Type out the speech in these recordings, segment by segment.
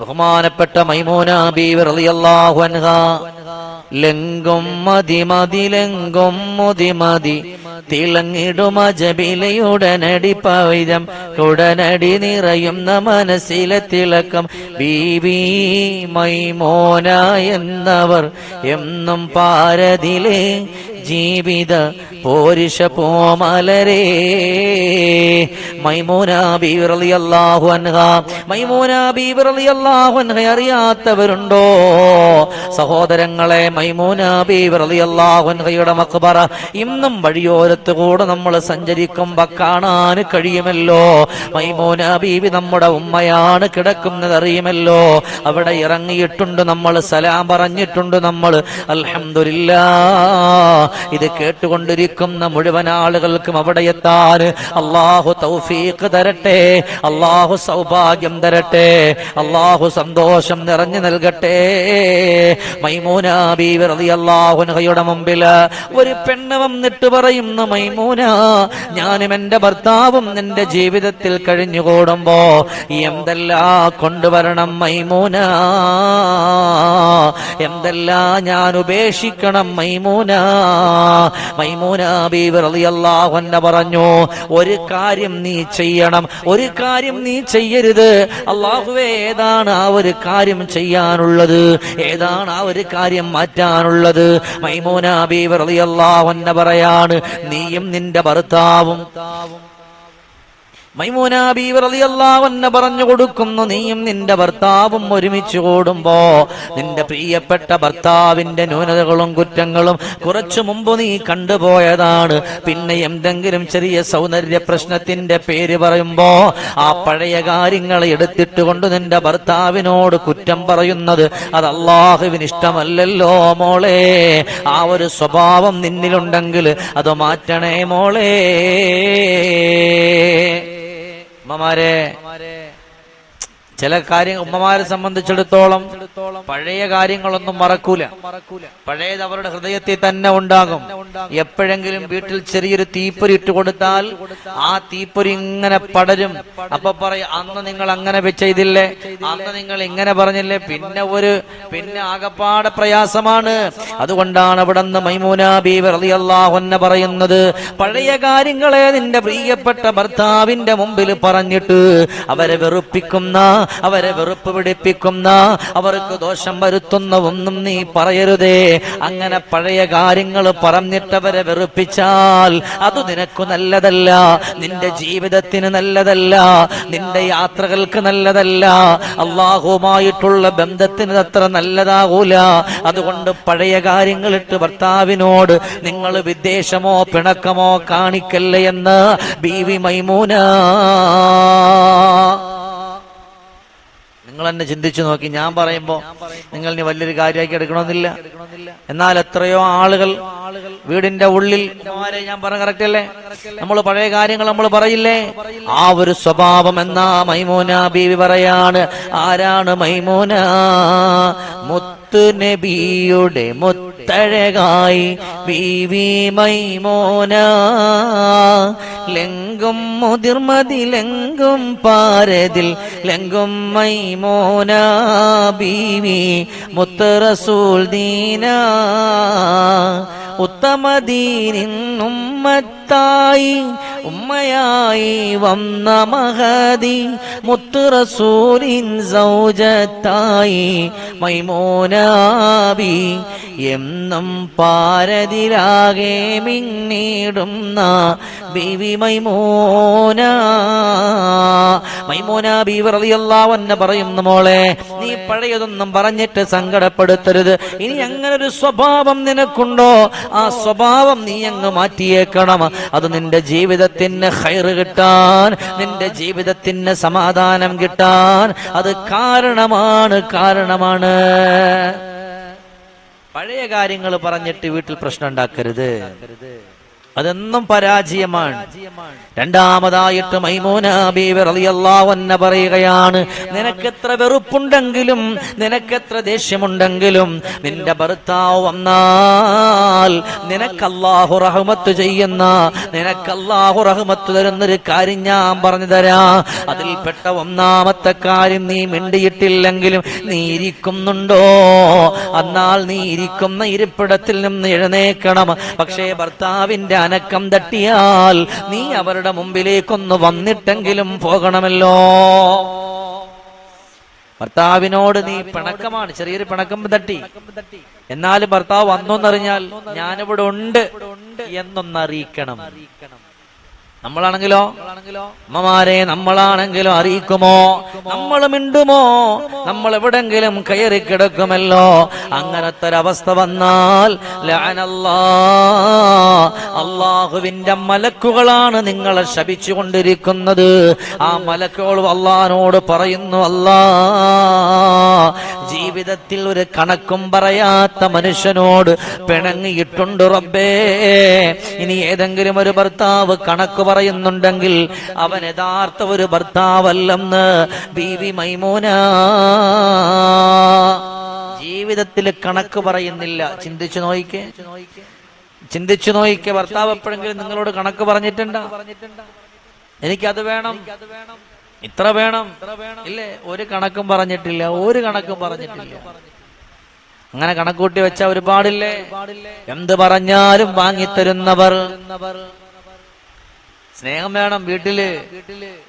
ബഹുമാനപ്പെട്ട മൈമൂന ബീവി റളിയല്ലാഹു അൻഹ. ലെങ്കും മതി മതി ലെങ്കും മുതി മതി. തിളങ്ങിടുമ ജബിലയുടനടി പവിതം ഉടനടി നിറയുന്ന മനസ്സിലെ തിളക്കം. ബീവി മൈമോന എന്നവർ എന്നും പാരതിലെ ജീവിത പോരിഷ പോമലരേ മൈമൂന റളിയല്ലാഹു അൻഹ. മൈമൂന റളിയല്ലാഹു അൻഹ അറിയാത്തവരുണ്ടോ? സഹോദരങ്ങളെ മൈമൂന റളിയല്ലാഹു അൻഹയുടെ മക്ബറ. ഇന്നും വഴിയോരത്ത് കൂടെ നമ്മൾ സഞ്ചരിക്കുമ്പോ കാണാൻ കഴിയുമല്ലോ? മൈമൂന നമ്മുടെ ഉമ്മയാണ് കിടക്കുന്നത് അറിയുമല്ലോ? അവിടെ ഇറങ്ങിയിട്ടുണ്ട് നമ്മൾ സലാം പറഞ്ഞിട്ടുണ്ട് നമ്മൾ. അൽഹംദുലില്ലാ ഇത് കേട്ടുകൊണ്ടിരിക്കുന്ന മുഴുവൻ ആളുകൾക്കും അവിടെ എത്താൻ അള്ളാഹു തൗഫീഖ് തരട്ടെ അള്ളാഹു സൗഭാഗ്യം തരട്ടെ അള്ളാഹു സന്തോഷം നിറഞ്ഞു നൽകട്ടെ. മൈമൂന ബീവി മുമ്പിൽ ഒരു പെണ്ണ് വന്നിട്ട് പറയുന്ന മൈമൂന ഞാനും എന്റെ ഭർത്താവും നിന്റെ ജീവിതത്തിൽ കഴിഞ്ഞുകൂടുമ്പോ എന്തെല്ലാം കൊണ്ടുവരണം മൈമൂന? എന്തെല്ലാം ഞാൻ ഉപേക്ഷിക്കണം മൈമൂന? മൈമൂന പറഞ്ഞു ഒരു കാര്യം നീ ചെയ്യണം ഒരു കാര്യം നീ ചെയ്യരുത്. അള്ളാഹുവേ ഏതാണ് ആ ഒരു കാര്യം ചെയ്യാനുള്ളത്? ഏതാണ് ആ ഒരു കാര്യം മാറ്റാനുള്ളത്? മൈമൂന ബീവി റളിയല്ലാഹു അൻഹ പറയാണ് നീയും നിന്റെ ഭർത്താവും പറഞ്ഞു കൊടുക്കുന്നു നീയും നിന്റെ ഭർത്താവും ഒരുമിച്ച് കൂടുമ്പോ നിന്റെ പ്രിയപ്പെട്ട ഭർത്താവിന്റെ ന്യൂനതകളും കുറ്റങ്ങളും കുറച്ചു മുമ്പ് നീ കണ്ടുപോയതാണ്. പിന്നെ എന്തെങ്കിലും ചെറിയ സൗന്ദര്യ പ്രശ്നത്തിന്റെ പേര് പറയുമ്പോ ആ പഴയ കാര്യങ്ങൾ എടുത്തിട്ട് കൊണ്ട് നിന്റെ ഭർത്താവിനോട് കുറ്റം പറയുന്നത് അത് അള്ളാഹുവിന് ഇഷ്ടമല്ലല്ലോ മോളെ. ആ ഒരു സ്വഭാവം നിന്നിലുണ്ടെങ്കിൽ അത് മാറ്റണേ മോളെ. ഉമ്മമാരെ ചില കാര്യങ്ങൾ ഉമ്മമാരെ സംബന്ധിച്ചിടത്തോളം പഴയ കാര്യങ്ങളൊന്നും മറക്കൂല. പഴയത് അവരുടെ ഹൃദയത്തിൽ തന്നെ ഉണ്ടാകും. എപ്പോഴെങ്കിലും വീട്ടിൽ ചെറിയൊരു തീപ്പൊരി ഇട്ട് കൊടുത്താൽ ആ തീപ്പൊരി ഇങ്ങനെ പടരും. അപ്പൊ പറയും അന്ന് നിങ്ങൾ അങ്ങനെ ചെയ്തില്ലേ അന്ന് നിങ്ങൾ ഇങ്ങനെ പറഞ്ഞില്ലേ? പിന്നെ ഒരു പിന്നെ ആകപ്പാടെ പ്രയാസമാണ്. അതുകൊണ്ടാണ് അവിടെ നിന്ന് പറയുന്നത് പഴയ കാര്യങ്ങളെ നിന്റെ പ്രിയപ്പെട്ട ഭർത്താവിന്റെ മുമ്പിൽ പറഞ്ഞിട്ട് അവരെ വെറുപ്പിക്കുന്ന അവരെ വെറുപ്പ് പിടിപ്പിക്കുന്ന അവർക്ക് ദോഷം വരുത്തുന്ന ഒന്നും നീ പറയരുതേ. അങ്ങനെ പഴയ കാര്യങ്ങൾ പറഞ്ഞിട്ടവരെ വെറുപ്പിച്ചാൽ അത് നിനക്ക് നല്ലതല്ല. നിന്റെ ജീവിതത്തിന് നല്ലതല്ല. നിന്റെ യാത്രകൾക്ക് നല്ലതല്ല. അള്ളാഹുമായിട്ടുള്ള ബന്ധത്തിന് അത്ര നല്ലതാകൂല അതുകൊണ്ട് പഴയ കാര്യങ്ങളിട്ട് ഭർത്താവിനോട് നിങ്ങൾ വിദ്വേഷമോ പിണക്കമോ കാണിക്കല്ലേ എന്ന് ബി വി മൈമൂന. നിങ്ങൾ തന്നെ ചിന്തിച്ചു നോക്കി. ഞാൻ പറയുമ്പോ നിങ്ങൾ ഇനി വലിയൊരു കാര്യമാക്കി എടുക്കണമെന്നില്ല. എന്നാൽ എത്രയോ ആളുകൾ വീടിന്റെ ഉള്ളിൽ ഞാൻ പറഞ്ഞ കറക്റ്റ് അല്ലേ? നമ്മൾ പഴയ കാര്യങ്ങൾ നമ്മൾ പറയില്ലേ? ആ ഒരു സ്വഭാവം എന്നാ മൈമോന ബീവി പറയാണ്. ആരാണ് മൈമോന? മുത്ത് നബിയുടെ മുത്തഴകായി ബീവി മൈമോന. ലെങ്കും മുതിർമതി ലെങ്കും പാരതിൽ ലെങ്കും മൈമോന. ബീവി മുത്തറസൂൽ ദീന. മത്തായി ഉമ്മയായി വന്ന മഹതി മുത്തുറസൂരിൻ സൗജത്തായി മൈമോനാബി എന്നും പാരതിലാകെ മിങ്ങിടുന്ന ബിവി മൈമോന മൈമോന ബീവി പറയുന്ന അൻഹ പറയുന്നു മോളെ നീ പഴയതൊന്നും പറഞ്ഞിട്ട് സങ്കടപ്പെടുത്തരുത്. ഇനി അങ്ങനെ ഒരു സ്വഭാവം നിനക്കുണ്ടോ? ആ സ്വഭാവം നീ അങ്ങ് മാറ്റിയേക്കണം. അത് നിന്റെ ജീവിതത്തിന് ഹൈറ് കിട്ടാൻ നിന്റെ ജീവിതത്തിന് സമാധാനം കിട്ടാൻ. അത് കാരണമാണ് കാരണമാണ്. പഴയ കാര്യങ്ങൾ പറഞ്ഞിട്ട് വീട്ടിൽ പ്രശ്നം ഉണ്ടാക്കരുത്. അതെന്നും പരാജയമാണ്. രണ്ടാമതായിട്ട് മൈമൂന ബീവി റളിയല്ലാഹു അൻഹ പറയുകയാണ് നിനക്കെത്ര വെറുപ്പുണ്ടെങ്കിലും നിനക്കെത്ര ദേഷ്യമുണ്ടെങ്കിലും നിന്റെ ഭർത്താവ് വന്നാൽ നിനക്കല്ലാഹു റഹ്മത്ത് ചെയ്യുന്ന നിനക്കല്ലാഹു റഹ്മത്ത് തരുന്നൊരു കാര്യം ഞാൻ പറഞ്ഞു തരാ. അതിൽപ്പെട്ട ഒന്നാമത്തെ കാര്യം നീ മിണ്ടിയിട്ടില്ലെങ്കിലും നീ ഇരിക്കുന്നുണ്ടോ? എന്നാൽ നീ ഇരിക്കുന്ന ഇരിപ്പിടത്തിൽ നിന്ന് എഴുന്നേക്കണം പക്ഷേ ഭർത്താവിന്റെ അനക്കം തട്ടിയാൽ നീ അവരുടെ മുമ്പിലേക്കൊന്ന് വന്നിട്ടെങ്കിലും പോകണമല്ലോ. ഭർത്താവിനോട് നീ പിണക്കമാണ് ചെറിയൊരു പിണക്കം തട്ടി. എന്നാലും ഭർത്താവ് വന്നോന്നറിഞ്ഞാൽ ഞാനിവിടെ ഉണ്ട് എന്നൊന്നറിയിക്കണം. നമ്മളാണെങ്കിലോ? അമ്മമാരെ നമ്മളാണെങ്കിലോ അറിയിക്കുമോ? നമ്മൾ മിണ്ടുമോ? നമ്മൾ എവിടെങ്കിലും കയറി കിടക്കുമല്ലോ? അങ്ങനത്തെ ഒരവസ്ഥ വന്നാൽ. അള്ളാഹുവിന്റെ മലക്കുകളാണ് നിങ്ങളെ ശപിച്ചുകൊണ്ടിരിക്കുന്നത്. ആ മലക്കുകൾ അള്ളഹാനോട് പറയുന്നു അല്ലാ ജീവിതത്തിൽ ഒരു കണക്കും പറയാത്ത മനുഷ്യനോട് പിണങ്ങിയിട്ടുണ്ട് റബ്ബേ. ഇനി ഏതെങ്കിലും ഒരു ഭർത്താവ് കണക്ക് പറയുന്നുണ്ടെങ്കിൽ അവൻ യഥാർത്ഥ ഒരു ഭർത്താവല്ലെന്ന് ബീവി മൈമോന. ജീവിതത്തിൽ കണക്ക് പറയുന്നില്ല. ചിന്തിച്ചു നോയിക്കേ. ചിന്തിച്ചു നോയിക്കേ. ഭർത്താവ് എപ്പോഴെങ്കിലും നിങ്ങളോട് കണക്ക് പറഞ്ഞിട്ടുണ്ടോ? എനിക്കത് വേണം. ഇത്ര വേണം. ഇല്ലേ? ഒരു കണക്കും പറഞ്ഞിട്ടില്ല. ഒരു കണക്കും പറഞ്ഞിട്ടില്ല. അങ്ങനെ കണക്കൂട്ടി വെച്ച ഒരുപാടില്ലേ? എന്ത് പറഞ്ഞാലും വാങ്ങിത്തരുന്നവർ. സ്നേഹം വേണം വീട്ടിൽ.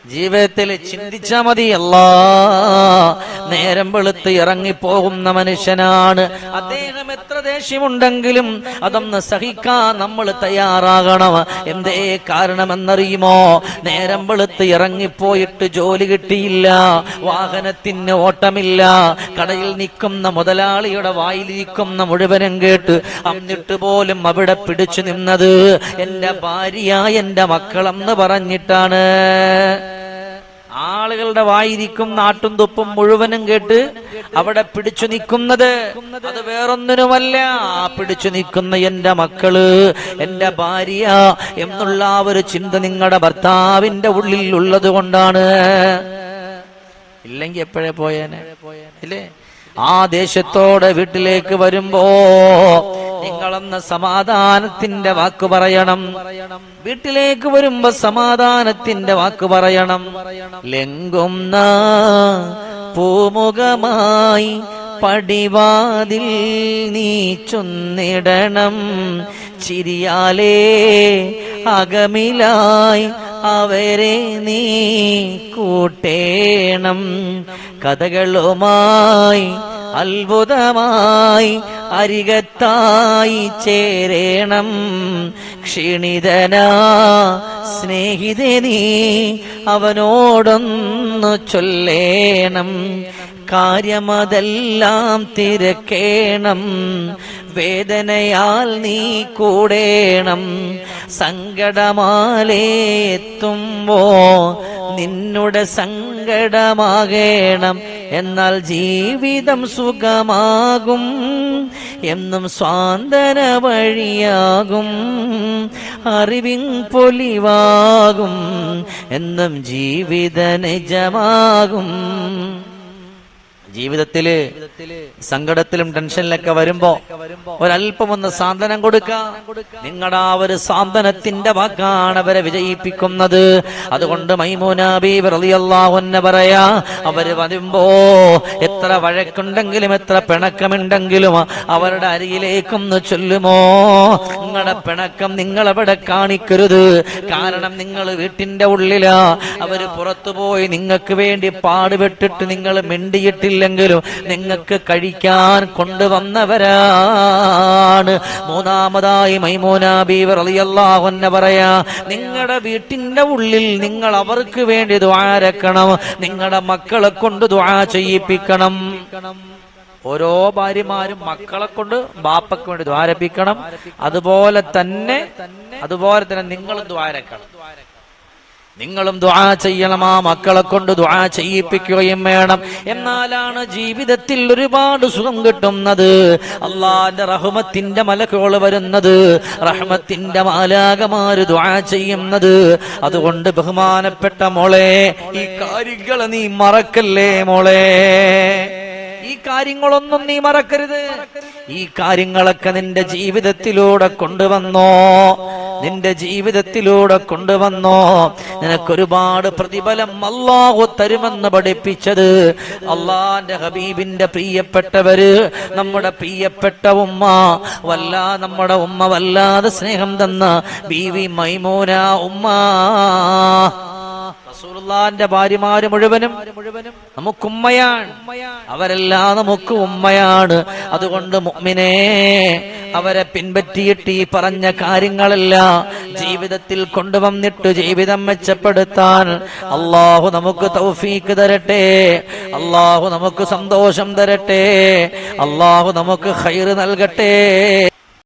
ജീവിതത്തിൽ ചിന്തിച്ചാ മതി അല്ലാ. നേരം വെളുത്ത് ഇറങ്ങിപ്പോകുന്ന മനുഷ്യനാണ്. അദ്ദേഹം എത്ര ദേഷ്യമുണ്ടെങ്കിലും അതൊന്ന് സഹിക്കാൻ നമ്മൾ തയ്യാറാകണം. എന്തേ കാരണമെന്നറിയുമോ? നേരം വെളുത്ത് ഇറങ്ങിപ്പോയിട്ട് ജോലി കിട്ടിയില്ല. വാഹനത്തിന് ഓട്ടമില്ല. കടയിൽ നിൽക്കുന്ന മുതലാളിയുടെ വായിലിരിക്കുന്ന മുഴുവനും കേട്ട് അന്നിട്ട് പോലും അവിടെ പിടിച്ചു നിന്നത് എന്റെ ഭാര്യ എന്റെ മക്കളെന്ന് പറഞ്ഞിട്ടാണ്. ആളുകളുടെ വായിരിക്കും നാട്ടും തുപ്പും മുഴുവനും കേട്ട് അവിടെ പിടിച്ചു നിൽക്കുന്നത്. അത് വേറൊന്നിനുമല്ല പിടിച്ചു നിൽക്കുന്ന എന്റെ മക്കൾ എന്റെ ഭാര്യ എന്നുള്ള ആ ഒരു ചിന്ത നിങ്ങളുടെ ഭർത്താവിന്റെ ഉള്ളിൽ ഉള്ളത് കൊണ്ടാണ്. ഇല്ലെങ്കി എപ്പോഴേ പോയേനെ? ഇല്ലേ? ആ ദേശത്തോടെ വീട്ടിലേക്ക് വരുമ്പോ നിങ്ങളെന്ന സമാധാനത്തിന്റെ വാക്ക് പറയണം. വീട്ടിലേക്ക് വരുമ്പോ സമാധാനത്തിന്റെ വാക്ക് പറയണം. ലംഘുന്ന പൂമുഖമായി പടിവാതിൽ നീ ചൊന്നിടണം. ചിരിയാലേ അകമിലായി അവരെ നീ കൂട്ടേണം. കഥകളുമായി അത്ഭുതമായി അരികത്തായി ചേരേണം. ക്ഷീണിതനാ സ്നേഹിതനീ അവനോടൊന്നു ചൊല്ലേണം. കാര്യമതെല്ലാം തിരക്കേണം. വേദനയാൽ നീ കൂടേണം. സങ്കടമാലേത്തുമ്പോ നിന്നുടെ സങ്കടമാകേണം. എന്നാൽ ജീവിതം സുഖമാകും. എന്നും സ്വാന്തന വഴിയാകും. അറിവിൻ പൊലിവാകും. എന്നും ജീവിത നിജമാകും. ജീവിതത്തിൽ സങ്കടത്തിലും ടെൻഷനിലൊക്കെ വരുമ്പോ ഒരല്പം ഒന്ന് സാന്ത്വനം കൊടുക്ക. നിങ്ങളുടെ ആ ഒരു സാന്ത്വനത്തിന്റെ വാക്കാണ് അവരെ വിജയിപ്പിക്കുന്നത്. അതുകൊണ്ട് പറയാ അവർ വരുമ്പോ എത്ര വഴക്കുണ്ടെങ്കിലും എത്ര പിണക്കമുണ്ടെങ്കിലും അവരുടെ അരിയിലേക്കൊന്ന് ചൊല്ലുമോ? നിങ്ങളുടെ പിണക്കം നിങ്ങൾ അവിടെ കാണിക്കരുത്. കാരണം നിങ്ങൾ വീട്ടിന്റെ ഉള്ളിലാ. അവർ പുറത്തുപോയി നിങ്ങൾക്ക് വേണ്ടി പാടുപെട്ടിട്ട് നിങ്ങൾ മിണ്ടിയിട്ടില്ലെങ്കിലും നിങ്ങൾക്ക് കഴിക്കാൻ കൊണ്ടുവന്നവരാണ്. മൂന്നാമതായി മൈമൂന ബീവർ പറയാ നിങ്ങളുടെ വീട്ടിന്റെ ഉള്ളിൽ നിങ്ങൾ അവർക്ക് വേണ്ടി ദ്വാരക്കണം നിങ്ങളുടെ മക്കളെ കൊണ്ട് ദ്വാ ചെയ്യിപ്പിക്കണം. ഓരോ ഭാര്യമാരും മക്കളെ കൊണ്ട് ബാപ്പക്ക് വേണ്ടി ദ്വാരപ്പിക്കണം അതുപോലെ തന്നെ അതുപോലെ തന്നെ നിങ്ങളും ദ്വാരക്കണം നിങ്ങളും ദുആ ചെയ്യണം ആ മക്കളെ കൊണ്ട് ദുആ ചെയ്യിപ്പിക്കുകയും വേണം. എന്നാലാണ് ജീവിതത്തിൽ ഒരുപാട് സുഖം കിട്ടുന്നത്. അള്ളാന്റെ റഹ്മത്തിന്റെ മലക്കുകൾ വരുന്നത് റഹ്മത്തിന്റെ മാലാകമാര് ദുആ ചെയ്യുന്നത്. അതുകൊണ്ട് ബഹുമാനപ്പെട്ട മോളെ ഈ കാര്യങ്ങളെ നീ മറക്കല്ലേ മോളെ? ഈ കാര്യങ്ങളൊന്നും നീ മറക്കരുത്. ഈ കാര്യങ്ങളൊക്കെ നിന്റെ ജീവിതത്തിലൂടെ കൊണ്ടുവന്നോ. നിന്റെ ജീവിതത്തിലൂടെ കൊണ്ടുവന്നോ. നിനക്കൊരുപാട് പ്രതിഫലം അല്ലാഹു തരുമെന്ന് പഠിപ്പിച്ചത് അള്ളാന്റെ ഹബീബിന്റെ പ്രിയപ്പെട്ടവര് നമ്മുടെ പ്രിയപ്പെട്ട ഉമ്മ വല്ല നമ്മുടെ ഉമ്മ വല്ലാതെ സ്നേഹം തന്ന ബീവി മൈമൂന ഉമ്മ. റസൂലുള്ളാന്റെ ഭാര്യമാര് മുഴുവനും നമുക്ക് ഉമ്മയാണ് അവരെല്ലാം നമുക്ക് ഉമ്മയാണ്. അതുകൊണ്ട് മുഅ്മിനേ അവരെ പിൻപറ്റിയിട്ട് ഈ പറഞ്ഞ കാര്യങ്ങളെല്ലാം ജീവിതത്തിൽ കൊണ്ടുവന്നിട്ട് ജീവിതം മെച്ചപ്പെടുത്താൻ അള്ളാഹു നമുക്ക് തൗഫീക്ക് തരട്ടെ. അള്ളാഹു നമുക്ക് സന്തോഷം തരട്ടെ. അള്ളാഹു നമുക്ക് ഹൈറ് നൽകട്ടെ.